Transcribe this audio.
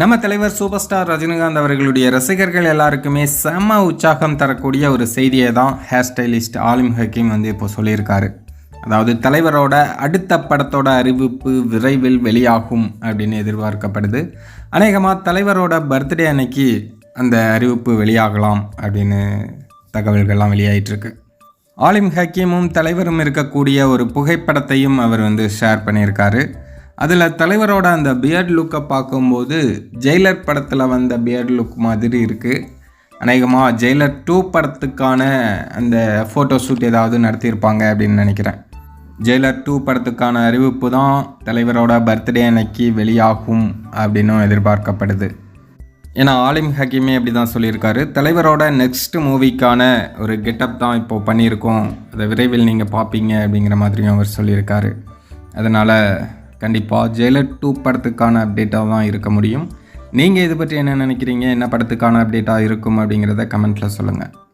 நம்ம தலைவர் super star Rajinikanth அவர்களுடைய ரசிகர்கள் எல்லாருக்குமே செம உற்சாகம் தரக்கூடிய ஒரு செய்தியை தான் ஹேர் ஸ்டைலிஸ்ட் ஆலிம் ஹக்கீம் வந்து இப்போ சொல்லியிருக்காரு. அதாவது தலைவரோட அடுத்த படத்தோட அறிவிப்பு விரைவில் வெளியாகும் அப்படின்னு எதிர்பார்க்கப்படுது. அநேகமாக தலைவரோட பர்த்டே அன்னைக்கு அந்த அறிவிப்பு வெளியாகலாம் அப்படின்னு தகவல்கள்லாம் வெளியாயிட்டிருக்கு. ஆலிம் ஹக்கீமும் தலைவரும் இருக்கக்கூடிய ஒரு புகைப்படத்தையும் அவர் வந்து ஷேர் பண்ணியிருக்காரு. அதில் தலைவரோட அந்த பியர்ட் லுக்கை பார்க்கும்போது ஜெயிலர் படத்தில் வந்த பியர்ட் லுக் மாதிரி இருக்குது அநேகமாக ஜெயிலர் டூ படத்துக்கான அந்த ஃபோட்டோ ஷூட் ஏதாவது நடத்தியிருப்பாங்க அப்படின்னு நினைக்கிறேன். ஜெயிலர் டூ படத்துக்கான அறிவிப்பு தான் தலைவரோட பர்த்டே அன்னைக்கு வெளியாகும் அப்படின்னும் எதிர்பார்க்கப்படுது. ஏன்னா ஆலிம் ஹக்கீமே அப்படி தான் சொல்லியிருக்காரு. தலைவரோட நெக்ஸ்ட் மூவிக்கான ஒரு கெட்டப் தான் இப்போது பண்ணியிருக்கோம். அதை விரைவில் நீங்கள் பார்ப்பீங்க அப்படிங்கிற மாதிரியும் அவர் சொல்லியிருக்காரு. அதனால் கண்டிப்பாக ஜெயலர் டூ படத்துக்கான அப்டேட்டாக தான் இருக்க முடியும். நீங்கள் இது பற்றி என்ன நினைக்கிறீங்க? என்ன படத்துக்கான அப்டேட்டாக இருக்கும் அப்படிங்கிறத கமெண்ட்டில் சொல்லுங்கள்